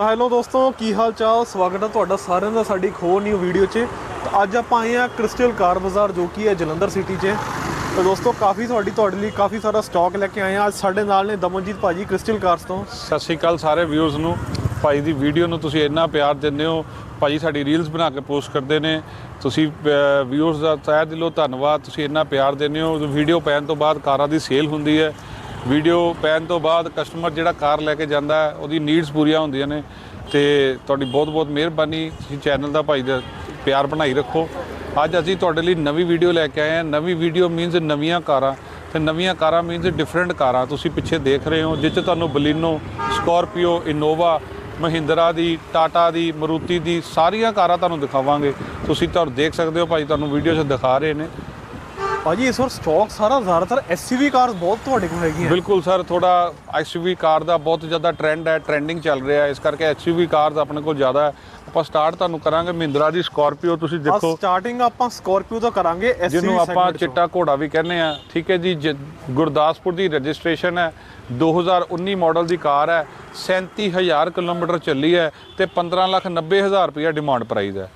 Hello ਦੋਸਤੋ, ਕੀ ਹਾਲ ਚਾਲ ਸਵਾਗਤ ਹੈ ਤੁਹਾਡਾ ਸਾਰਿਆਂ ਦਾ ਸਾਡੀ ਇੱਕ ਹੋਰ ਨਿਊ ਵੀਡੀਓ 'ਚ। ਤਾਂ ਅੱਜ ਆਪਾਂ ਆਏ ਆ ਕ੍ਰਿਸਟਲ ਕਾਰ ਬਾਜ਼ਾਰ ਜੋ ਕਿ ਹੈ ਜਲੰਧਰ ਸਿਟੀ 'ਚ। ਤਾਂ ਦੋਸਤੋ, ਕਾਫੀ ਤੁਹਾਡੀ, ਤੁਹਾਡੇ ਲਈ ਕਾਫੀ ਸਾਰਾ ਸਟਾਕ ਲੈ ਕੇ ਆਏ ਆ ਅੱਜ ਸਾਡੇ ਨਾਲ ਨੇ ਦਮਨਜੀਤ ਭਾਜੀ ਕ੍ਰਿਸਟਲ ਕਾਰਸ ਤੋਂ। ਸਤਿ ਸ਼੍ਰੀ ਅਕਾਲ ਸਾਰੇ ਵਿਊਅਰਸ ਨੂੰ। ਭਾਈ ਦੀ ਵੀਡੀਓ ਨੂੰ ਤੁਸੀਂ ਇੰਨਾ ਪਿਆਰ ਦਿੰਦੇ ਹੋ। ਭਾਜੀ ਸਾਡੀ ਰੀਲਸ ਬਣਾ ਕੇ ਪੋਸਟ ਕਰਦੇ ਨੇ। ਤੁਸੀਂ ਵਿਊਅਰਸ ਦਾ ਤਹਿ ਦਿਲੋਂ ਧੰਨਵਾਦ। ਤੁਸੀਂ ਇੰਨਾ ਪਿਆਰ ਦਿੰਦੇ ਹੋ। ਵੀਡੀਓ ਪੈਣ ਤੋਂ ਬਾਅਦ ਕਾਰਾਂ ਦੀ ਸੇਲ ਹੁੰਦੀ ਹੈ। ਵੀਡੀਓ ਪੈਣ ਤੋਂ ਬਾਅਦ ਕਸਟਮਰ ਜਿਹੜਾ ਕਾਰ ਲੈ ਕੇ ਜਾਂਦਾ ਉਹਦੀ ਨੀਡਸ ਪੂਰੀਆਂ ਹੁੰਦੀਆਂ ਨੇ ਤੇ ਤੁਹਾਡੀ ਬਹੁਤ ਬਹੁਤ ਮਿਹਰਬਾਨੀ। ਤੁਸੀਂ ਚੈਨਲ ਦਾ ਭਾਈ ਦਾ ਪਿਆਰ ਬਣਾਈ ਰੱਖੋ। ਅੱਜ ਅਸੀਂ ਤੁਹਾਡੇ ਲਈ ਨਵੀਂ ਵੀਡੀਓ ਲੈ ਕੇ ਆਏ ਹਾਂ। ਨਵੀਂ ਵੀਡੀਓ ਮੀਨਸ ਨਵੀਆਂ ਕਾਰਾਂ। ਤੇ ਨਵੀਆਂ ਕਾਰਾਂ ਮੀਨਸ ਡਿਫਰੈਂਟ ਕਾਰਾਂ। ਤੁਸੀਂ ਪਿੱਛੇ ਦੇਖ ਰਹੇ ਹੋ ਜਿਸ 'ਚ ਤੁਹਾਨੂੰ ਬਲੀਨੋ, ਸਕੋਰਪੀਓ, ਇਨੋਵਾ, ਮਹਿੰਦਰਾ ਦੀ, ਟਾਟਾ ਦੀ, ਮਰੂਤੀ ਦੀ ਸਾਰੀਆਂ ਕਾਰਾਂ ਤੁਹਾਨੂੰ ਦਿਖਾਵਾਂਗੇ। ਤੁਸੀਂ ਤੁਹਾਨੂੰ ਦੇਖ ਸਕਦੇ ਹੋ ਭਾਈ, ਤੁਹਾਨੂੰ ਵੀਡੀਓ 'ਚ ਦਿਖਾ ਰਹੇ ਨੇ। ਭਾਜੀ ਇਸ ਵਾਰ ਸਟਾਕ ਸਾਰਾ ਜ਼ਿਆਦਾਤਰ ਐਸਯੂਵੀ ਕਾਰਸ ਬਹੁਤ ਤੁਹਾਡੇ ਕੋਲ ਹੈਗੀਆਂ। ਬਿਲਕੁਲ ਸਰ ਥੋੜਾ ਐਸਯੂਵੀ ਕਾਰ ਦਾ ਬਹੁਤ ਜ਼ਿਆਦਾ ਟ੍ਰੈਂਡ ਹੈ ਟ੍ਰੈਂਡਿੰਗ ਚੱਲ ਰਿਹਾ ਹੈ। ਇਸ ਕਰਕੇ ਐਸਯੂਵੀ ਕਾਰਸ ਆਪਣੇ ਕੋਲ ਜ਼ਿਆਦਾ ਹੈ। ਆਪਾਂ ਸਟਾਰਟ ਤੁਹਾਨੂੰ ਕਰਾਂਗੇ ਮਹਿੰਦਰਾ ਦੀ ਸਕਾਰਪੀਓ ਤੁਸੀਂ ਦੇਖੋ। ਸਟਾਰਟਿੰਗ ਆਪਾਂ ਸਕਾਰਪੀਓ ਤੋਂ ਕਰਾਂਗੇ ਐਸਯੂਵੀ ਜਿਹਨੂੰ ਆਪਾਂ ਚਿੱਟਾ ਘੋੜਾ ਵੀ ਕਹਿੰਦੇ ਆ ਠੀਕ ਹੈ ਜੀ ਗੁਰਦਾਸਪੁਰ ਦੀ ਰਜਿਸਟ੍ਰੇਸ਼ਨ ਹੈ। 2019 ਮਾਡਲ ਦੀ ਕਾਰ ਹੈ। 37000 ਕਿਲੋਮੀਟਰ ਚੱਲੀ ਹੈ ਤੇ 15 ਲੱਖ 90 ਹਜ਼ਾਰ ਰੁਪਇਆ ਡਿਮਾਂਡ ਪ੍ਰਾਈਸ ਹੈ।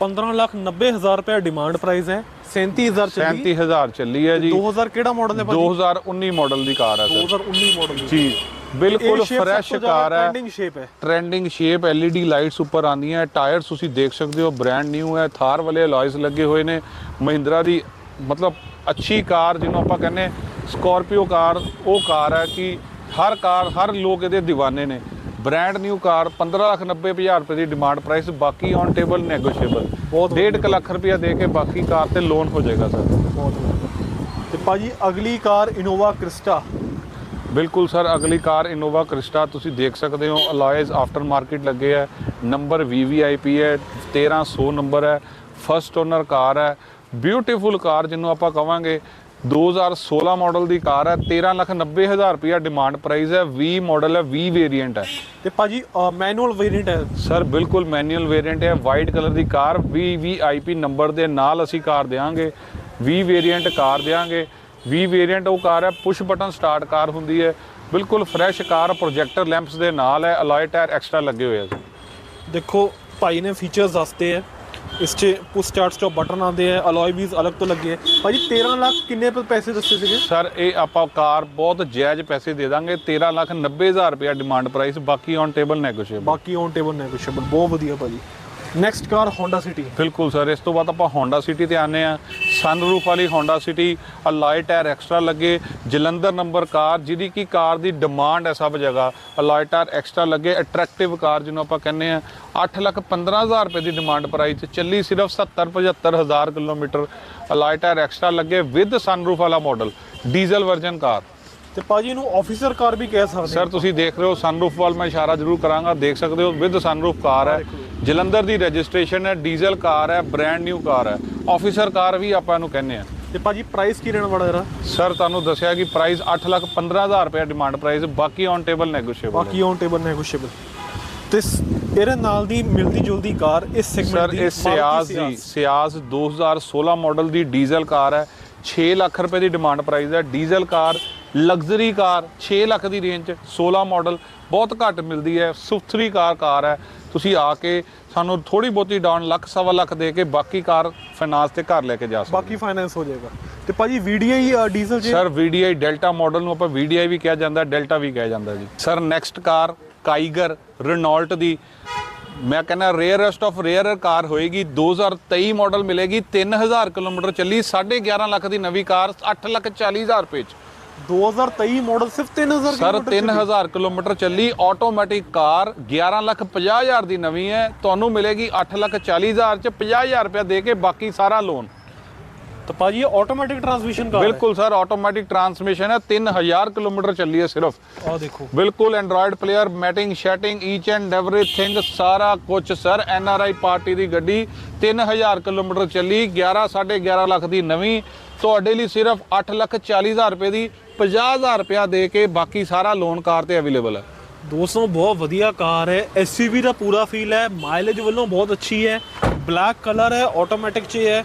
15 ਲੱਖ 90 ਹਜ਼ਾਰ ਰੁਪਏ ਡਿਮਾਂਡ ਪ੍ਰਾਈਸ ਹੈ। 37000 ਚੱਲੀ। 37000 ਚੱਲੀ ਹੈ ਜੀ। 2000 ਕਿਹੜਾ ਮਾਡਲ ਹੈ ਭਾਜੀ? 2019 ਮਾਡਲ ਦੀ ਕਾਰ ਹੈ ਸਰ। 2019 ਮਾਡਲ ਜੀ ਬਿਲਕੁਲ ਫਰੈਸ਼ ਕਾਰ ਹੈ। ਟ੍ਰੈਂਡਿੰਗ ਸ਼ੇਪ ਹੈ। ਟ੍ਰੈਂਡਿੰਗ ਸ਼ੇਪ LED ਲਾਈਟਸ ਉੱਪਰ ਆਉਂਦੀਆਂ ਟਾਇਰਸ ਤੁਸੀਂ ਦੇਖ ਸਕਦੇ ਹੋ ਬ੍ਰਾਂਡ ਨਿਊ ਹੈ। ਥਾਰ ਵਾਲੇ ਅਲੋਇਸ ਲੱਗੇ ਹੋਏ ਨੇ। ਮਹਿੰਦਰਾ ਦੀ ਮਤਲਬ ਅੱਛੀ ਕਾਰ ਜਿਹਨੂੰ ਆਪਾਂ ਕਹਿੰਦੇ ਸਕਾਰਪੀਓ ਕਾਰ ਉਹ ਕਾਰ ਹੈ ਕਿ ਹਰ ਕਾਰ ਹਰ ਲੋਕ ਇਹਦੇ ਦੀਵਾਨੇ ਨੇ। ਬ੍ਰਾਂਡ ਨਿਊ ਕਾਰ 15 ਲੱਖ 90 ਹਜ਼ਾਰ ਰੁਪਏ ਦੀ ਡਿਮਾਂਡ ਪ੍ਰਾਈਸ ਬਾਕੀ ਔਨ ਟੇਬਲ ਨੈਗੋਸ਼ੀਏਬਲ ਬਹੁਤ ਡੇਢ ਕੁ ਲੱਖ ਰੁਪਇਆ ਦੇ ਕੇ ਬਾਕੀ ਕਾਰ ਤੇ ਲੋਨ ਹੋ ਜਾਏਗਾ ਸਰ। ਤੇ ਭਾਜੀ ਅਗਲੀ ਕਾਰ ਇਨੋਵਾ ਕ੍ਰਿਸਟਾ ਬਿਲਕੁਲ ਸਰ ਅਗਲੀ ਕਾਰ ਇਨੋਵਾ ਕ੍ਰਿਸਟਾ ਤੁਸੀਂ ਦੇਖ ਸਕਦੇ ਹੋ। ਅਲਾਇਜ਼ ਆਫਟਰ ਮਾਰਕੀਟ ਲੱਗੇ ਹੈ ਨੰਬਰ VVIP ਹੈ 1300 ਨੰਬਰ ਹੈ। ਫਸਟ ਓਨਰ ਕਾਰ ਹੈ। ਬਿਊਟੀਫੁਲ ਕਾਰ ਜਿਹਨੂੰ ਆਪਾਂ ਕਵਾਂਗੇ। 2016 ਮਾਡਲ ਦੀ ਕਾਰ ਹੈ 13 ਲੱਖ 90 ਹਜ਼ਾਰ ਰੁਪਇਆ ਡਿਮਾਂਡ ਪ੍ਰਾਈਸ ਹੈ 20 ਮਾਡਲ ਹੈ 20 ਵੇਰੀਐਂਟ ਹੈ। ਤੇ ਭਾਜੀ ਮੈਨੂਅਲ ਵੇਰੀਐਂਟ ਹੈ। ਸਰ ਬਿਲਕੁਲ ਮੈਨੂਅਲ ਵੇਰੀਐਂਟ ਹੈ ਵਾਈਟ ਕਲਰ ਦੀ ਕਾਰ VVIP ਨੰਬਰ ਦੇ ਨਾਲ ਅਸੀਂ ਕਾਰ ਦੇਵਾਂਗੇ 20 ਵੇਰੀਐਂਟ ਕਾਰ ਦੇਵਾਂਗੇ 20 ਵੇਰੀਐਂਟ ਉਹ ਕਾਰ ਹੈ ਪੁਸ਼ ਬਟਨ ਸਟਾਰਟ ਕਾਰ ਹੁੰਦੀ ਹੈ। ਬਿਲਕੁਲ ਫਰੈਸ਼ ਕਾਰ ਪ੍ਰੋਜੈਕਟਰ ਲੈਂਪਸ ਦੇ ਨਾਲ ਹੈ ਅਲੋਏ ਟਾਇਰ ਐਕਸਟਰਾ ਲੱਗੇ ਹੋਏ ਆ ਦੇਖੋ ਭਾਈ ਨੇ ਫੀਚਰਸ ਦੱਸਤੇ ਹੈ। ਇਸ 'ਚ ਪੁਸ਼ ਸਟਾਰਟ ਸਟਾਪ ਬਟਨ ਆਉਂਦੇ ਹੈ ਅਲੋਏ ਵੀਜ਼ ਅਲੱਗ ਤੋਂ ਲੱਗੇ ਹੈ ਭਾਜੀ 13 ਲੱਖ ਕਿੰਨੇ ਪੈਸੇ ਦੱਸੇ ਸੀਗੇ? ਸਰ ਇਹ ਆਪਾਂ ਕਾਰ ਬਹੁਤ ਜਾਇਜ਼ ਪੈਸੇ ਦੇ ਦਾਂਗੇ। 13 ਲੱਖ 90 ਹਜ਼ਾਰ ਰੁਪਇਆ ਡਿਮਾਂਡ ਪ੍ਰਾਈਸ ਬਾਕੀ ਔਨ ਟੇਬਲ ਨੈਗੋਸ਼ੀਏਬਲ ਬਾਕੀ ਔਨ ਟੇਬਲ ਨੈਗੋਸ਼ੀਏਬਲ ਬਹੁਤ ਵਧੀਆ ਭਾਜੀ। ਨੈਕਸਟ ਕਾਰ ਹੋਂਡਾ ਸਿਟੀ ਬਿਲਕੁਲ ਸਰ, ਇਸ ਤੋਂ ਬਾਅਦ ਆਪਾਂ ਹੋਂਡਾ ਸਿਟੀ ਤੇ ਆਨੇ ਆ ਸਨਰੂਫ ਵਾਲੀ Honda City alloy tyre extra ਲੱਗੇ, ਜਲੰਧਰ ਨੰਬਰ ਕਾਰ ਜਿਹਦੀ ਕੀ ਕਾਰ ਦੀ ਡਿਮਾਂਡ ਹੈ ਸਭ ਜਗ੍ਹਾ ਅਲਾਈ ਟਾਇਰ ਐਕਸਟਰਾ ਲੱਗੇ ਅਟਰੈਕਟਿਵ ਕਾਰ ਜਿਹਨੂੰ ਆਪਾਂ ਕਹਿੰਦੇ ਆ 8 ਲੱਖ 15 ਹਜ਼ਾਰ ਰੁਪਏ ਦੀ ਡਿਮਾਂਡ ਪ੍ਰਾਈਸ ਚੱਲੀ ਸਿਰਫ 70 75 ਹਜ਼ਾਰ ਕਿਲੋਮੀਟਰ ਅਲਾਈ ਟਾਇਰ ਐਕਸਟਰਾ ਲੱਗੇ ਵਿਦ ਸਨਰੂਫ ਵਾਲਾ ਮਾਡਲ ਡੀਜ਼ਲ ਵਰਜਨ ਕਾਰ ਤੇ ਭਾਜੀ ਇਹਨੂੰ ਆਫੀਸਰ ਕਾਰ ਵੀ ਕਹਿ ਸਕਦੇ ਸਰ ਤੁਸੀਂ ਦੇਖ ਰਹੇ ਹੋ ਸਨਰੂਫ ਵੱਲ ਮੈਂ ਇਸ਼ਾਰਾ ਜ਼ਰੂਰ ਕਰਾਂਗਾ। ਦੇਖ ਸਕਦੇ ਹੋ ਵਿਦ ਸਨਰੂਫ ਕਾਰ ਹੈ। ਜਲੰਧਰ ਦੀ ਰਜਿਸਟ੍ਰੇਸ਼ਨ ਹੈ ਡੀਜ਼ਲ ਕਾਰ ਹੈ ਬ੍ਰਾਂਡ ਨਿਊ ਕਾਰ ਹੈ। ਆਫੀਸਰ ਕਾਰ ਵੀ ਆਪਾਂ ਇਹਨੂੰ ਕਹਿੰਦੇ ਆ ਤੇ ਭਾਜੀ ਪ੍ਰਾਈਸ ਕੀ ਰਹਿਣ ਵਾਲਾ ਇਹਦਾ? ਸਰ ਤੁਹਾਨੂੰ ਦੱਸਿਆ ਕਿ ਪ੍ਰਾਈਸ 8 ਲੱਖ 15 ਹਜ਼ਾਰ ਰੁਪਏ ਡਿਮਾਂਡ ਪ੍ਰਾਈਸ ਬਾਕੀ ਔਨ ਟੇਬਲ ਨੈਗੋਸ਼ੀਏਬਲ ਬਾਕੀ ਔਨ ਟੇਬਲ ਨੈਗੋਸ਼ੀਏਬਲ ਤੇ ਇਹਦੇ ਨਾਲ ਦੀ ਮਿਲਦੀ ਜੁਲਦੀ ਕਾਰ ਇਸ ਸੈਗਮੈਂਟ ਦੀ ਇਹ ਸਿਆਜ਼ ਦੀ ਸਿਆਜ਼ 2016 ਮਾਡਲ ਦੀ ਡੀਜ਼ਲ ਕਾਰ ਹੈ। 6 ਲੱਖ ਰੁਪਏ ਦੀ ਡਿਮਾਂਡ ਪ੍ਰਾਈਸ ਹੈ। Diesel car luxury car 6 lakh ਦੀ ਰੇਂਜ 'ਚ 16 ਮਾਡਲ ਬਹੁਤ ਘੱਟ ਮਿਲਦੀ ਹੈ ਸੁਥਰੀ ਕਾਰ ਕਾਰ ਹੈ। ਤੁਸੀਂ ਆ ਕੇ ਸਾਨੂੰ ਥੋੜੀ ਬਹੁਤੀ ਡਾਊਨ ਲੱਖ ਸਵਾ ਲੱਖ ਦੇ ਕੇ ਬਾਕੀ ਕਾਰ ਫਾਈਨਾਂਸ ਤੇ ਘਰ ਲੈ ਕੇ ਜਾ ਸਕਦੇ ਬਾਕੀ ਫਾਈਨੈਂਸ ਹੋ ਜਾਏਗਾ। ਤੇ ਭਾਜੀ ਵੀਡੀਆਈ ਡੀਜ਼ਲ ਜੇ? ਸਰ VDI ਡੈਲਟਾ ਮਾਡਲ ਨੂੰ ਆਪਾਂ VDI ਵੀ ਕਿਹਾ ਜਾਂਦਾ ਡੈਲਟਾ ਵੀ ਕਿਹਾ ਜਾਂਦਾ ਜੀ। Sir next car Kiger Renault ਦੀ। ਮੈਂ ਕਹਿੰਦਾ ਰੇਅਰੈਸਟ ਆਫ ਰੇਅਰਰ ਕਾਰ ਹੋਏਗੀ 2023 ਮਾਡਲ ਮਿਲੇਗੀ 3000 ਕਿਲੋਮੀਟਰ ਚੱਲੀ 11.5 ਲੱਖ ਦੀ ਨਵੀਂ ਕਾਰ 8 ਲੱਖ 40 ਹਜ਼ਾਰ ਰੁਪਏ ਚ। 2023 ਮਾਡਲ ਸਿਰਫ 3000 ਸਰ 3000 ਕਿਲੋਮੀਟਰ ਚੱਲੀ। ਆਟੋਮੈਟਿਕ ਕਾਰ 11 ਲੱਖ 50 ਹਜ਼ਾਰ ਦੀ ਨਵੀਂ ਹੈ। ਤੁਹਾਨੂੰ ਮਿਲੇਗੀ 8 ਲੱਖ 40 ਹਜ਼ਾਰ ਚ 50 ਹਜ਼ਾਰ ਰੁਪਏ ਦੇ ਕੇ ਬਾਕੀ ਸਾਰਾ ਲੋਨ ਤਾਂ ਭਾਜੀ ਇਹ ਆਟੋਮੈਟਿਕ ਟਰਾਂਸਮਿਸ਼ਨ ਕਾਰ ਬਿਲਕੁਲ ਸਰ ਆਟੋਮੈਟਿਕ ਟਰਾਂਸਮਿਸ਼ਨ ਹੈ। 3000 ਕਿਲੋਮੀਟਰ ਚੱਲੀ ਹੈ ਸਿਰਫ। ਆ ਦੇਖੋ। ਬਿਲਕੁਲ ਐਂਡਰੋਇਡ ਪਲੇਅਰ ਮੈਟਿੰਗ ਸ਼ੈਟਿੰਗ ਈਚ ਐਂਡ ਐਵਰੀਥਿੰਗ ਸਾਰਾ ਕੁਝ sir N R I party ਦੀ ਗੱਡੀ 3000 ਕਿਲੋਮੀਟਰ ਚੱਲੀ। 11 11.5 ਲੱਖ ਦੀ ਨਵੀਂ। ਤੁਹਾਡੇ ਲਈ ਸਿਰਫ 8 ਲੱਖ 40 ਹਜ਼ਾਰ ਰੁਪਏ ਦੀ 50000 ਰੁਪਇਆ ਦੇ ਕੇ ਬਾਕੀ ਸਾਰਾ ਲੋਨ ਕਾਰ ਤੇ ਅਵੇਲੇਬਲ ਹੈ। ਦੋਸਤੋ ਬਹੁਤ ਵਧੀਆ ਕਾਰ ਹੈ। ਐਸਯੂਵੀ ਦਾ ਪੂਰਾ ਫੀਲ ਹੈ। ਮਾਈਲੇਜ ਵੱਲੋਂ ਬਹੁਤ ਅੱਛੀ ਹੈ। ਬਲੈਕ ਕਲਰ ਹੈ। ਆਟੋਮੈਟਿਕ 'ਚ ਹੈ।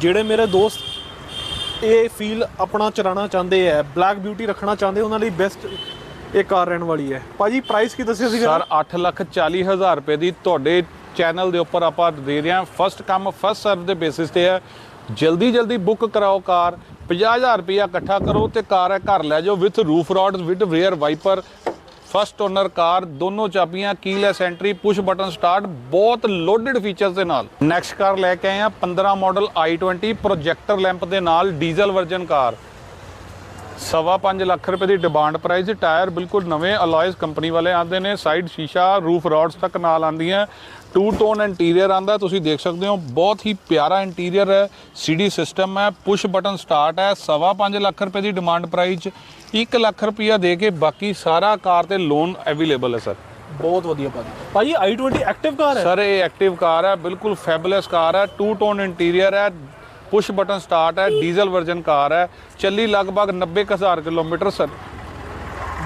ਜਿਹੜੇ ਮੇਰੇ ਦੋਸਤ ਇਹ ਫੀਲ ਆਪਣਾ ਚਲਾਉਣਾ ਚਾਹੁੰਦੇ ਹੈ ਬਲੈਕ ਬਿਊਟੀ ਰੱਖਣਾ ਚਾਹੁੰਦੇ ਉਹਨਾਂ ਲਈ ਬੈਸਟ ਇਹ ਕਾਰ ਰਹਿਣ ਵਾਲੀ ਹੈ। ਭਾਜੀ ਪ੍ਰਾਈਸ ਕੀ ਦੱਸਿਆ ਸੀ ਸਰ 8 ਲੱਖ 40 ਹਜ਼ਾਰ ਰੁਪਏ ਦੀ ਤੁਹਾਡੇ ਚੈਨਲ ਦੇ ਉੱਪਰ ਆਪਾਂ ਦੇ ਰਹੇ ਹਾਂ। ਫਸਟ ਕਮ ਫਸਟ ਸਰਵ ਦੇ ਬੇਸਿਸ ਤੇ ਹੈ। ਜਲਦੀ ਜਲਦੀ ਬੁੱਕ ਕਰਾਓ ਕਾਰ 50000 ਰੁਪਇਆ ਇਕੱਠਾ ਕਰੋ ਤੇ ਕਾਰ ਹੈ, ਘਰ ਲੈ ਜਾਓ with roof rods with rear wiper first owner car, ਦੋਨੋਂ ਚਾਬੀਆਂ keyless entry push button start ਬਹੁਤ ਲੋਡਡ ਫੀਚਰਸ ਦੇ ਨਾਲ। ਨੈਕਸਟ ਕਾਰ ਲੈ ਕੇ ਆਏ ਆ 15 ਮਾਡਲ i20 ਪ੍ਰੋਜੈਕਟਰ ਲੈਂਪ ਦੇ ਨਾਲ ਡੀਜ਼ਲ ਵਰਜਨ ਕਾਰ। ਸਵਾ ਪੰਜ ਲੱਖ ਰੁਪਏ ਦੀ ਡਿਮਾਂਡ ਪ੍ਰਾਈਸ ਟਾਇਰ ਬਿਲਕੁਲ ਨਵੇਂ ਅਲੋਇਸ ਕੰਪਨੀ ਵਾਲੇ ਆਉਂਦੇ ਨੇ ਸਾਈਡ ਸ਼ੀਸ਼ਾ ਰੂਫ ਰੋਡਸ ਤੱਕ ਨਾਲ ਆਉਂਦੀਆਂ। ਟੂ ਟੋਨ ਇੰਟੀਰੀਅਰ ਆਂਦਾ ਤੁਸੀਂ ਦੇਖ ਸਕਦੇ ਹੋ ਬਹੁਤ ਹੀ ਪਿਆਰਾ ਇੰਟੀਰੀਅਰ ਹੈ ਸੀਡੀ ਸਿਸਟਮ ਹੈ ਪੁਸ਼ ਬਟਨ ਸਟਾਰਟ ਹੈ ਸਵਾ ਪੰਜ ਲੱਖ ਰੁਪਏ ਦੀ ਡਿਮਾਂਡ ਪ੍ਰਾਈਸ 1 ਲੱਖ ਰੁਪਇਆ ਦੇ ਕੇ ਬਾਕੀ ਸਾਰਾ ਕਾਰ ਤੇ ਲੋਨ ਅਵੇਲੇਬਲ ਹੈ ਸਰ ਬਹੁਤ ਵਧੀਆ ਭਾਜੀ ਭਾਜੀ i20 ਐਕਟਿਵ ਕਾਰ ਹੈ? ਸਰ ਇਹ ਐਕਟਿਵ ਕਾਰ ਹੈ ਬਿਲਕੁਲ ਫੈਬੂਲਸ ਕਾਰ ਹੈ ਟੂ ਟੋਨ ਇੰਟੀਰੀਅਰ ਹੈ ਪੁਸ਼ ਬਟਨ ਸਟਾਰਟ ਹੈ ਡੀਜ਼ਲ ਵਰਜਨ ਕਾਰ ਹੈ ਚੱਲੀ ਲਗਭਗ 90000 ਕਿਲੋਮੀਟਰ ਸਰ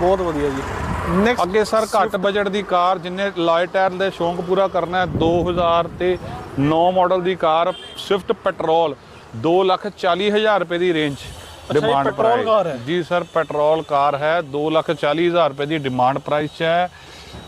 ਬਹੁਤ ਵਧੀਆ ਜੀ। ਨੈਕਸਟ ਅੱਗੇ ਸਰ ਘੱਟ ਬਜਟ ਦੀ ਕਾਰ ਜਿੰਨੇ ਲਾਇ ਟਾਇਰ ਦੇ ਸ਼ੌਂਕ ਪੂਰਾ ਕਰਨਾ ਹੈ 2000 ਤੇ 9 ਮਾਡਲ ਦੀ ਕਾਰ ਸਵਿਫਟ ਪੈਟਰੋਲ 240000 ਰੁਪਏ ਦੀ ਰੇਂਜ ਡਿਮਾਂਡ ਹੈ? ਜੀ ਸਰ ਪੈਟਰੋਲ ਕਾਰ ਹੈ 240000 ਰੁਪਏ ਦੀ ਡਿਮਾਂਡ ਪ੍ਰਾਈਸ 'ਚ ਹੈ।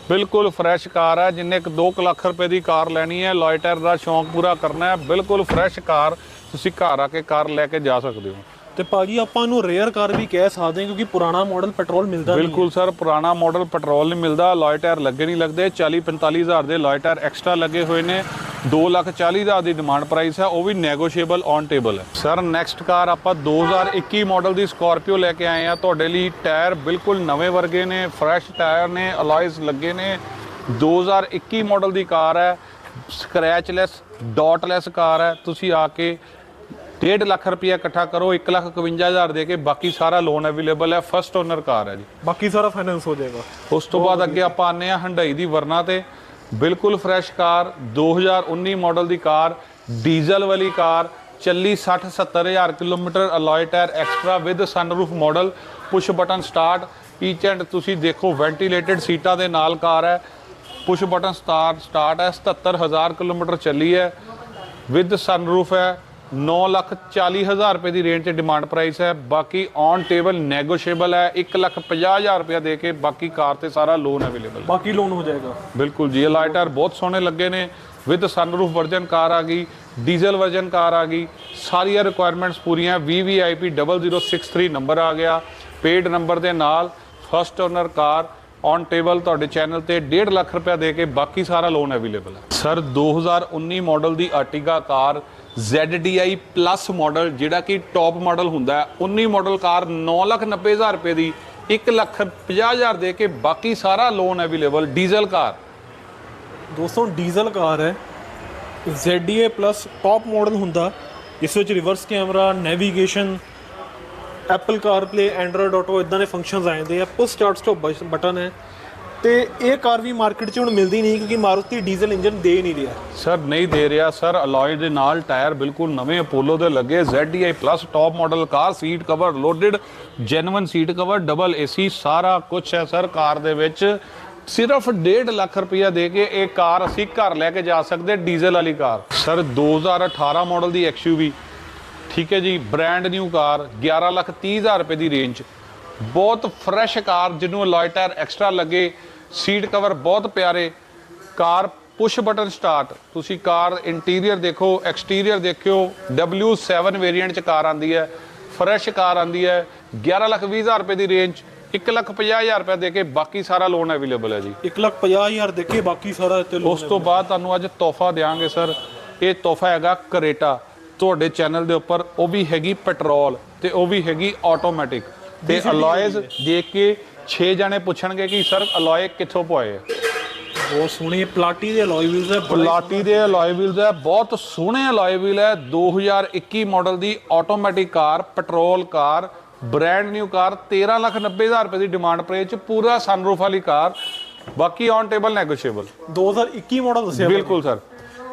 ਬਿਲਕੁਲ ਫਰੈਸ਼ ਕਾਰ ਹੈ ਜਿੰਨੇ ਇੱਕ 2 ਲੱਖ ਰੁਪਏ ਦੀ ਕਾਰ ਲੈਣੀ ਹੈ ਲਾਇ ਟਾਇਰ ਦਾ ਸ਼ੌਂਕ ਪੂਰਾ ਕਰਨਾ ਹੈ। ਬਿਲਕੁਲ ਫਰੈਸ਼ ਕਾਰ ਤੁਸੀਂ ਘਰ ਆ ਕੇ ਕਾਰ ਲੈ ਕੇ ਜਾ ਸਕਦੇ ਹੋ। ਤੇ ਭਾਜੀ ਆਪਾਂ ਨੂੰ ਰੇਅਰ ਕਾਰ ਵੀ ਕਹਿ ਸਕਦੇ ਹਾਂ ਕਿਉਂਕਿ ਪੁਰਾਣਾ ਮਾਡਲ ਪੈਟਰੋਲ ਮਿਲਦਾ ਨਹੀਂ ਬਿਲਕੁਲ ਸਰ ਪੁਰਾਣਾ ਮਾਡਲ ਪੈਟਰੋਲ ਨਹੀਂ ਮਿਲਦਾ ਲੋਏ ਟਾਇਰ ਲੱਗੇ ਨਹੀਂ ਲੱਗਦੇ 40 45 ਹਜ਼ਾਰ ਦੇ ਲੋਏ ਟਾਇਰ ਐਕਸਟਰਾ ਲੱਗੇ ਹੋਏ ਨੇ 2 ਲੱਖ 40 ਹਜ਼ਾਰ ਦੀ ਡਿਮਾਂਡ ਪ੍ਰਾਈਸ ਹੈ ਉਹ ਵੀ ਨੈਗੋਸ਼ੀਏਬਲ ਔਨ ਟੇਬਲ ਹੈ। ਸਰ ਨੈਕਸਟ ਕਾਰ ਆਪਾਂ 2021 ਮਾਡਲ ਦੀ ਸਕਾਰਪੀਓ ਲੈ ਕੇ ਆਏ ਆ ਤੁਹਾਡੇ ਲਈ ਟਾਇਰ ਬਿਲਕੁਲ ਨਵੇਂ ਵਰਗੇ ਨੇ ਫਰੈਸ਼ ਟਾਇਰ ਨੇ ਅਲਾਈਜ਼ ਲੱਗੇ ਨੇ। 2021 ਮਾਡਲ ਦੀ ਕਾਰ ਹੈ ਸਕ੍ਰੈਚਲੈਸ ਡਾਟਲੈਸ ਕਾਰ ਹੈ ਤੁਸੀਂ ਆ ਕੇ 1.5 ਲੱਖ ਰੁਪਇਆ ਇਕੱਠਾ ਕਰੋ 1 ਲੱਖ 51000 ਦੇ ਕੇ ਬਾਕੀ ਸਾਰਾ ਲੋਨ ਅਵੇਲੇਬਲ ਹੈ ਫਸਟ ਓਨਰ ਕਾਰ ਹੈ ਜੀ। ਬਾਕੀ ਸਾਰਾ ਫਾਈਨੈਂਸ ਹੋ ਜਾਏਗਾ। ਉਸ ਤੋਂ ਬਾਅਦ ਅੱਗੇ ਆਪਾਂ ਆਨੇ ਆ ਹੰਡਾਈ ਦੀ ਵਰਨਾ ਤੇ। ਬਿਲਕੁਲ ਫਰੈਸ਼ ਕਾਰ 2019 ਮਾਡਲ ਦੀ ਕਾਰ ਡੀਜ਼ਲ ਵਾਲੀ ਕਾਰ ਚੱਲੀ 60 70000 kilometre alloy tyre extra with sunroof model push button start each and ਤੁਸੀਂ ਦੇਖੋ ਵੈਂਟੀਲੇਟਡ ਸੀਟਾਂ ਦੇ ਨਾਲ ਕਾਰ ਹੈ। ਪੁਸ਼ ਬਟਨ ਸਟਾਰਟ ਸਟਾਰਟ ਹੈ 77000 ਕਿਲੋਮੀਟਰ ਚੱਲੀ ਹੈ। ਵਿਦ ਸਨਰੂਫ ਹੈ 9 ਲੱਖ 40 ਹਜ਼ਾਰ ਰੁਪਏ ਦੀ ਰੇਂਜ 'ਚ ਡਿਮਾਂਡ ਪ੍ਰਾਈਸ ਹੈ। ਬਾਕੀ ਔਨ ਟੇਬਲ ਨੈਗੋਸ਼ੀਏਬਲ ਹੈ। 1 ਲੱਖ 50 ਹਜ਼ਾਰ ਰੁਪਏ ਦੇ ਕੇ ਬਾਕੀ ਕਾਰ ਤੇ ਸਾਰਾ ਲੋਨ ਅਵੇਲੇਬਲ ਬਾਕੀ ਲੋਨ ਹੋ ਜਾਏਗਾ। ਬਿਲਕੁਲ ਜੀ ਲਾਈਟਰ ਬਹੁਤ ਸੋਹਣੇ ਲੱਗੇ ਨੇ। ਵਿਦ ਸਨਰੂਫ ਵਰਜਨ ਕਾਰ ਆ ਗਈ ਡੀਜ਼ਲ ਵਰਜਨ ਕਾਰ ਆ ਗਈ ਸਾਰੀਆਂ ਰਿਕੁਆਇਰਮੈਂਟਸ ਪੂਰੀਆਂ। VVIP 0063 ਨੰਬਰ ਆ ਗਿਆ। ਪੇਡ ਨੰਬਰ ਦੇ ਨਾਲ first owner car on table ਤੁਹਾਡੇ ਚੈਨਲ ਤੇ 1.5 ਲੱਖ ਰੁਪਏ ਦੇ ਕੇ ਬਾਕੀ ਸਾਰਾ ਲੋਨ ਅਵੇਲੇਬਲ ਹੈ। ਸਰ 2019 ਮਾਡਲ ਦੀ Ertiga car ZDI plus model ਜਿਹੜਾ ਕਿ ਟੌਪ ਮਾਡਲ ਹੁੰਦਾ ਹੈ। 19 ਮਾਡਲ ਕਾਰ 990000 ਰੁਪਏ ਦੀ 1 ਲੱਖ 50000 ਦੇ ਕੇ ਬਾਕੀ ਸਾਰਾ ਲੋਨ ਅਵੇਲੇਬਲ ਡੀਜ਼ਲ ਕਾਰ। ਦੋਸਤੋ ਡੀਜ਼ਲ ਕਾਰ ਹੈ। ZDA ਪਲੱਸ ਟਾਪ ਮਾਡਲ ਹੁੰਦਾ। ਇਸ ਵਿੱਚ reverse camera navigation Apple CarPlay Android Auto ਇਦਾਂ ਦੇ ਫੰਕਸ਼ਨਸ ਆ ਜਾਂਦੇ ਆ। ਪੁਸ਼ ਸਟਾਰਟ ਸਟਾਪ ਬਟਨ ਹੈ। ਤੇ ਇਹ ਕਾਰ ਵੀ ਮਾਰਕੀਟ 'ਚ ਹੁਣ ਮਿਲਦੀ ਨਹੀਂ ਕਿਉਂਕਿ ਮਾਰੂਤੀ ਡੀਜ਼ਲ ਇੰਜਨ ਦੇ ਨਹੀਂ ਰਿਹਾ। ਸਰ, ਨਹੀਂ ਦੇ ਰਿਹਾ। ਸਰ, ਅਲੋਏ ਦੇ ਨਾਲ ਟਾਇਰ ਬਿਲਕੁਲ ਨਵੇਂ ਅਪੋਲੋ ਦੇ ਲੱਗੇ। ZDI plus top model car seat cover loaded genuine seat cover double AC ਸਾਰਾ ਕੁਝ ਹੈ ਸਰ ਕਾਰ ਦੇ ਵਿੱਚ। ਸਿਰਫ 1.5 ਲੱਖ ਰੁਪਇਆ ਦੇ ਕੇ ਇਹ ਕਾਰ ਅਸੀਂ ਘਰ ਲੈ ਕੇ ਜਾ ਸਕਦੇ, ਡੀਜ਼ਲ ਵਾਲੀ ਕਾਰ। ਸਰ 2018 ਮਾਡਲ ਦੀ XUV ਠੀਕ ਹੈ ਜੀ ਬ੍ਰਾਂਡ ਨਿਊ ਕਾਰ 11 ਲੱਖ 30 ਹਜ਼ਾਰ ਰੁਪਏ ਦੀ ਰੇਂਜ ਬਹੁਤ ਫਰੈਸ਼ ਕਾਰ ਜਿਹਨੂੰ ਅਲੋਏ ਟਾਇਰ ਐਕਸਟਰਾ ਲੱਗੇ। ਸੀਟ ਕਵਰ ਬਹੁਤ ਪਿਆਰੇ ਕਾਰ ਪੁਸ਼ ਬਟਨ ਸਟਾਰਟ। ਤੁਸੀਂ ਕਾਰ ਇੰਟੀਰੀਅਰ ਦੇਖੋ ਐਕਸਟੀਰੀਅਰ ਦੇਖਿਓ W7 ਵੇਰੀਐਂਟ ਚ ਕਾਰ ਆਂਦੀ ਹੈ ਫਰੈਸ਼ ਕਾਰ ਆਂਦੀ ਹੈ 11 ਲੱਖ 20 ਹਜ਼ਾਰ ਰੁਪਏ ਦੀ ਰੇਂਜ 1 ਲੱਖ 50 ਹਜ਼ਾਰ ਰੁਪਏ ਦੇ ਕੇ ਬਾਕੀ ਸਾਰਾ ਲੋਨ ਅਵੇਲੇਬਲ ਹੈ ਜੀ। 150000 ਦੇ ਕੇ ਬਾਕੀ ਸਾਰਾ ਇੱਥੇ ਲੋਨ ਉਸ ਤੋਂ ਬਾਅਦ ਤੁਹਾਨੂੰ ਅੱਜ ਤੋਹਫਾ ਦੇਵਾਂਗੇ ਸਰ। ਇਹ ਤੋਹਫਾ ਹੈਗਾ ਕਰੇਟਾ। ਤੁਹਾਡੇ ਚੈਨਲ ਦੇ ਉੱਪਰ ਉਹ ਵੀ ਹੈਗੀ ਪੈਟਰੋਲ ਤੇ ਉਹ ਵੀ ਹੈਗੀ ਆਟੋਮੈਟਿਕ ਤੇ ਅਲੋਇਜ਼ ਦੇਖ ਕੇ 6 ਜਣੇ ਪੁੱਛਣਗੇ ਕਿ ਸਰ ਅਲੋਏ ਕਿੱਥੋਂ ਪਵਾਏ ਬਹੁਤ ਸੋਹਣੇ ਪਲਾਟੀ ਦੇ ਅਲੋਈ ਵੀਲਸ ਹੈ ਪਲਾਟੀ ਦੇ ਅਲੋਏ ਵੀਲਸ ਹੈ ਬਹੁਤ ਸੋਹਣੇ ਅਲੋਏ ਵੀਲ ਹੈ। 2021 ਮਾਡਲ ਦੀ automatic car petrol car brand new car 13 lakh 90 ਹਜ਼ਾਰ ਰੁਪਏ ਦੀ ਡਿਮਾਂਡ ਪ੍ਰਾਈਸ ਚ ਪੂਰਾ ਸਨਰੂਫ ਵਾਲੀ ਕਾਰ ਬਾਕੀ ਔਨ ਟੇਬਲ ਨੈਗੋਸ਼ੀਏਬਲ 2021 ਮਾਡਲ ਦੱਸਿਆ ਬਿਲਕੁਲ ਸਰ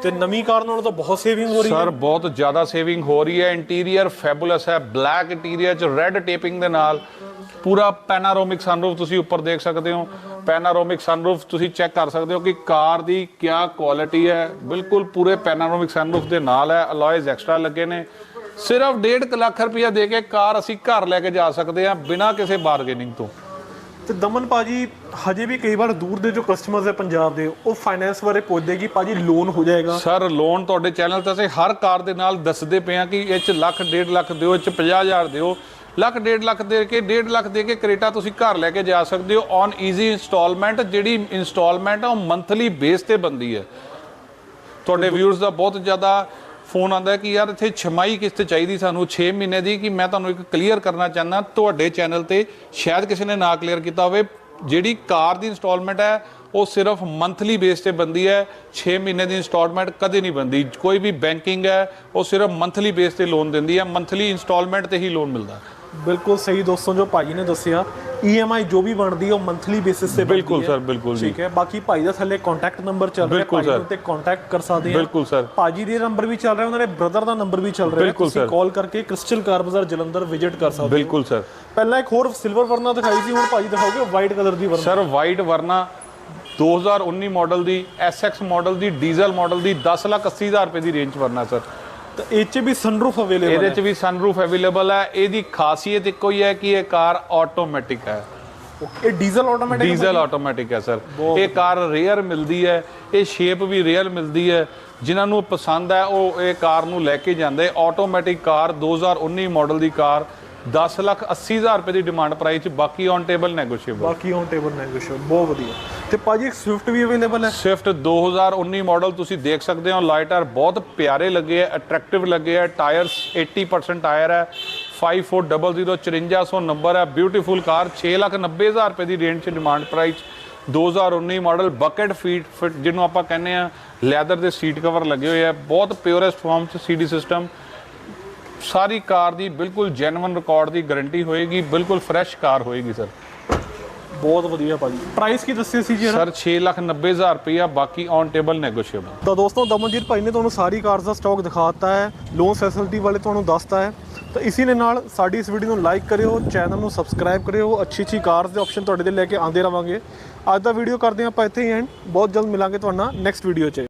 ਤੇ ਨਵੀਂ ਕਾਰ ਨਾਲੋਂ ਤਾਂ ਬਹੁਤ ਸੇਵਿੰਗ ਹੋ ਰਹੀ ਹੈ। ਸਰ ਬਹੁਤ ਜ਼ਿਆਦਾ ਸੇਵਿੰਗ ਹੋ ਰਹੀ ਹੈ। ਇੰਟੀਰੀਅਰ ਫੈਬੂਲਸ ਹੈ। ਬਲੈਕ ਇੰਟੀਰੀਅਰ ਚ ਰੈੱਡ ਟੇਪਿੰਗ ਦੇ ਨਾਲ ਪੂਰਾ ਪੈਨਾਰੋਮਿਕ ਸਨਰੂਫ ਤੁਸੀਂ ਉੱਪਰ ਦੇਖ ਸਕਦੇ ਹੋ। ਪੈਨਾਰੋਮਿਕ ਸਨਰੂਫ ਤੁਸੀਂ ਚੈੱਕ ਕਰ ਸਕਦੇ ਹੋ ਕਿ ਕਾਰ ਦੀ ਕੀ ਕੁਆਲਿਟੀ ਹੈ। ਬਿਲਕੁਲ ਪੂਰੇ ਪੈਨਾਰੋਮਿਕ ਸਨਰੂਫ ਦੇ ਨਾਲ ਹੈ। ਅਲੋਇਜ਼ ਐਕਸਟਰਾ ਲੱਗੇ ਨੇ। ਸਿਰਫ 1.5 ਲੱਖ ਰੁਪਇਆ ਦੇ ਕੇ ਕਾਰ ਅਸੀਂ ਘਰ ਲੈ ਕੇ ਜਾ ਸਕਦੇ ਹਾਂ ਬਿਨਾਂ ਕਿਸੇ ਬਾਰਗੇਨਿੰਗ ਤੋਂ। ਤੇ ਦਮਨ ਭਾਜੀ ਹਜੇ ਵੀ ਕਈ ਵਾਰ ਦੂਰ ਦੇ ਜੋ ਕਸਟਮਰਸ ਹੈ ਪੰਜਾਬ ਦੇ ਉਹ ਫਾਈਨੈਂਸ ਬਾਰੇ ਪੁੱਛਦੇ ਕਿ ਭਾਜੀ ਲੋਨ ਹੋ ਜਾਏਗਾ? ਸਰ ਲੋਨ ਤੁਹਾਡੇ ਚੈਨਲ ਤੇ ਅਸੀਂ ਹਰ ਕਾਰ ਦੇ ਨਾਲ ਦੱਸਦੇ ਪਏ ਆ ਕਿ ਇਹ ਚ ਲੱਖ ਡੇਢ ਲੱਖ ਦਿਓ ਇਹ ਚ 50000 ਦਿਓ। ਲੱਖ ਡੇਢ ਲੱਖ ਦੇ ਕੇ ਡੇਢ ਲੱਖ ਦੇ ਕੇ ਕ੍ਰੇਟਾ ਤੁਸੀਂ ਘਰ ਲੈ ਕੇ ਜਾ ਸਕਦੇ ਹੋ ਔਨ ਈਜ਼ੀ ਇੰਸਟਾਲਮੈਂਟ ਜਿਹੜੀ ਇੰਸਟਾਲਮੈਂਟ ਆ ਉਹ ਮੰਥਲੀ ਬੇਸ ਤੇ ਬੰਦੀ ਹੈ। ਤੁਹਾਡੇ ਵਿਊਅਰਸ ਦਾ ਬਹੁਤ ਜ਼ਿਆਦਾ ਫੋਨ ਆਉਂਦਾ ਕਿ ਯਾਰ ਇੱਥੇ ਛਮਾਈ ਕਿਸ਼ਤ ਚਾਹੀਦੀ ਸਾਨੂੰ? 6 ਮਹੀਨੇ ਦੀ ਕਿ ਮੈਂ ਤੁਹਾਨੂੰ ਇੱਕ ਕਲੀਅਰ ਕਰਨਾ ਚਾਹੁੰਦਾ ਤੁਹਾਡੇ ਚੈਨਲ ਤੇ ਸ਼ਾਇਦ ਕਿਸੇ ਨੇ ਨਾ ਕਲੀਅਰ ਕੀਤਾ ਹੋਵੇ ਜਿਹੜੀ ਕਾਰ ਦੀ ਇੰਸਟਾਲਮੈਂਟ ਹੈ ਉਹ ਸਿਰਫ ਮੰਥਲੀ ਬੇਸ ਤੇ ਬੰਦੀ ਹੈ। 6 ਮਹੀਨੇ ਦੀ ਇੰਸਟਾਲਮੈਂਟ ਕਦੇ ਨਹੀਂ ਬੰਦੀ ਕੋਈ ਵੀ ਬੈਂਕਿੰਗ ਹੈ ਉਹ ਸਿਰਫ ਮੰਥਲੀ ਬੇਸ ਤੇ ਲੋਨ ਦਿੰਦੀ ਹੈ। ਮੰਥਲੀ ਇੰਸਟਾਲਮੈਂਟ ਤੇ ਹੀ ਲੋਨ ਮਿਲਦਾ। ਬਿਲਕੁਲ ਸਹੀ ਦੋਸਤੋ ਜੋ ਭਾਜੀ ਨੇ ਦੱਸਿਆ EMI ਜੋ ਵੀ ਬਣਦੀ ਹੈ ਉਹ ਮੰਥਲੀ ਬੇਸਿਸ ਤੇ ਬਿਲਕੁਲ। ਸਰ, ਬਿਲਕੁਲ ਜੀ। ਠੀਕ ਹੈ ਬਾਕੀ ਭਾਈ ਦਾ ਥੱਲੇ ਕੰਟੈਕਟ ਨੰਬਰ ਚੱਲ ਰਿਹਾ ਸਰ। ਨੂੰ ਤੇ ਕੰਟੈਕਟ ਕਰ ਸਕਦੇ ਆ ਬਿਲਕੁਲ ਸਰ ਭਾਜੀ ਦੇ ਨੰਬਰ ਵੀ ਚੱਲ ਰਿਹਾ ਉਹਨਾਂ ਦੇ ਬ੍ਰਦਰ ਦਾ ਨੰਬਰ ਵੀ ਚੱਲ ਰਿਹਾ ਤੁਸੀਂ। ਕਾਲ ਕਰਕੇ ਕ੍ਰਿਸਟਲ ਕਾਰ ਬਾਜ਼ਾਰ ਜਲੰਧਰ ਵਿਜ਼ਿਟ ਕਰ ਸਕਦੇ ਹੋ ਬਿਲਕੁਲ ਸਰ ਪਹਿਲਾਂ ਇੱਕ ਹੋਰ ਸਿਲਵਰ ਵਰਨਾ ਦਿਖਾਈ ਸੀ ਹੁਣ ਭਾਜੀ ਦਿਖਾਓਗੇ ਵਾਈਟ ਕਲਰ ਦੀ Verna sir white Verna 2019 model ਦੀ SX ਮਾਡਲ ਦੀ ਡੀਜ਼ਲ ਮਾਡਲ ਦੀ 10 ਲੱਖ 80 ਹਜ਼ਾਰ ਰੁਪਏ ਦੀ ਰੇਂਜ ਵਰਨਾ ਸਰ ਤੇ ਇਹ 'ਚ ਵੀ ਸਨਰੂਫ ਅਵੇਲੇਬਲ ਇਹਦੇ ਹੈ। ਚ ਵੀ ਸਨਰੂਫ ਅਵੇਲੇਬਲ ਹੈ। ਇਹਦੀ ਖਾਸੀਅਤ ਇੱਕੋ ਹੀ ਹੈ ਕਿ ਇਹ ਕਾਰ ਆਟੋਮੈਟਿਕ ਹੈ। ਇਹ ਡੀਜ਼ਲ ਆਟੋਮੈਟਿਕ ਡੀਜ਼ਲ ਆਟੋਮੈਟਿਕ ਹੈ ਸਰ ਇਹ ਕਾਰ ਰੇਅਰ ਮਿਲਦੀ ਹੈ। ਇਹ ਸ਼ੇਪ ਵੀ ਰੇਅਰ ਮਿਲਦੀ ਹੈ। ਜਿਨ੍ਹਾਂ ਨੂੰ ਪਸੰਦ ਹੈ ਉਹ ਇਹ ਕਾਰ ਨੂੰ ਲੈ ਕੇ ਜਾਂਦੇ। ਆਟੋਮੈਟਿਕ ਕਾਰ 2019 ਮਾਡਲ ਦੀ ਕਾਰ। 10 ਲੱਖ 80 ਹਜ਼ਾਰ ਰੁਪਏ ਦੀ ਡਿਮਾਂਡ ਪ੍ਰਾਈਸ ਬਾਕੀ ਔਨ ਟੇਬਲ ਨੈਗੋਸ਼ੀਏਬਲ ਬਾਕੀ ਔਨ ਟੇਬਲ ਨੈਗੋਸ਼ੀਏਬਲ ਬਹੁਤ ਵਧੀਆ। ਤੇ ਭਾਜੀ ਇੱਕ ਸਵਿਫਟ ਵੀ ਅਵੇਲੇਬਲ ਹੈ? ਸਵਿਫਟ 2019 ਮਾਡਲ ਤੁਸੀਂ ਦੇਖ ਸਕਦੇ ਹੋ ਲਾਈਟਰ ਬਹੁਤ ਪਿਆਰੇ ਲੱਗੇ ਆ ਅਟਰੈਕਟਿਵ ਲੱਗੇ ਆ ਟਾਇਰਸ 80% ਟਾਇਰ ਹੈ 5400 5400 ਨੰਬਰ ਹੈ ਬਿਊਟੀਫੁਲ ਕਾਰ 6,90,000 ਰੁਪਏ ਦੀ ਰੇਂਜ 'ਚ demand price 2019 model bucket feet fit ਜਿਹਨੂੰ ਆਪਾਂ ਕਹਿੰਦੇ ਆ ਲੈਦਰ ਦੇ ਸੀਟ ਕਵਰ ਲੱਗੇ ਹੋਏ ਆ ਬਹੁਤ ਪਿਓਰੈਸਟ ਫਾਰਮ 'ਚ ਸੀਡੀ ਸਿਸਟਮ ਸਾਰੀ ਕਾਰ ਦੀ ਬਿਲਕੁਲ ਜੈਨੂਇਨ ਰਿਕਾਰਡ ਦੀ ਗਾਰੰਟੀ ਹੋਏਗੀ ਬਿਲਕੁਲ ਫਰੈਸ਼ ਕਾਰ ਹੋਏਗੀ ਸਰ ਬਹੁਤ ਵਧੀਆ ਭਾਜੀ। ਪ੍ਰਾਈਸ ਕੀ ਦੱਸਿਆ ਸੀ ਜੀ ਇਹਦਾ? ਸਰ 6,90,000 ਰੁਪਇਆ ਬਾਕੀ ਔਨ ਟੇਬਲ ਨੈਗੋਸ਼ੀਏਬਲ ਤਾਂ ਦੋਸਤੋ ਦਮਨਜੀਤ ਭਾਈ ਨੇ ਤੁਹਾਨੂੰ ਸਾਰੀ ਕਾਰਸ ਦਾ ਸਟਾਕ ਦਿਖਾ ਦਿੱਤਾ ਹੈ ਲੋਨ ਫੈਸਿਲਿਟੀ ਵਾਲੇ ਤੁਹਾਨੂੰ ਦੱਸਤਾ ਹੈ। ਤਾਂ ਇਸੀ ਦੇ ਨਾਲ ਸਾਡੀ ਇਸ ਵੀਡੀਓ ਨੂੰ ਲਾਈਕ ਕਰਿਓ ਚੈਨਲ ਨੂੰ ਸਬਸਕ੍ਰਾਈਬ ਕਰਿਓ ਅੱਛੀ ਅੱਛੀ ਕਾਰਸ ਦੇ ਆਪਸ਼ਨ ਤੁਹਾਡੇ ਲਈ ਲੈ ਕੇ ਆਉਂਦੇ ਰਵਾਂਗੇ। ਅੱਜ ਦਾ ਵੀਡੀਓ ਕਰਦੇ ਹਾਂ ਆਪਾਂ ਇੱਥੇ ਹੀ ਐਂਡ ਬਹੁਤ ਜਲਦ ਮਿਲਾਂਗੇ ਤੁਹਾਡੇ ਨਾਲ ਨੈਕਸਟ ਵੀਡੀਓ 'ਚ।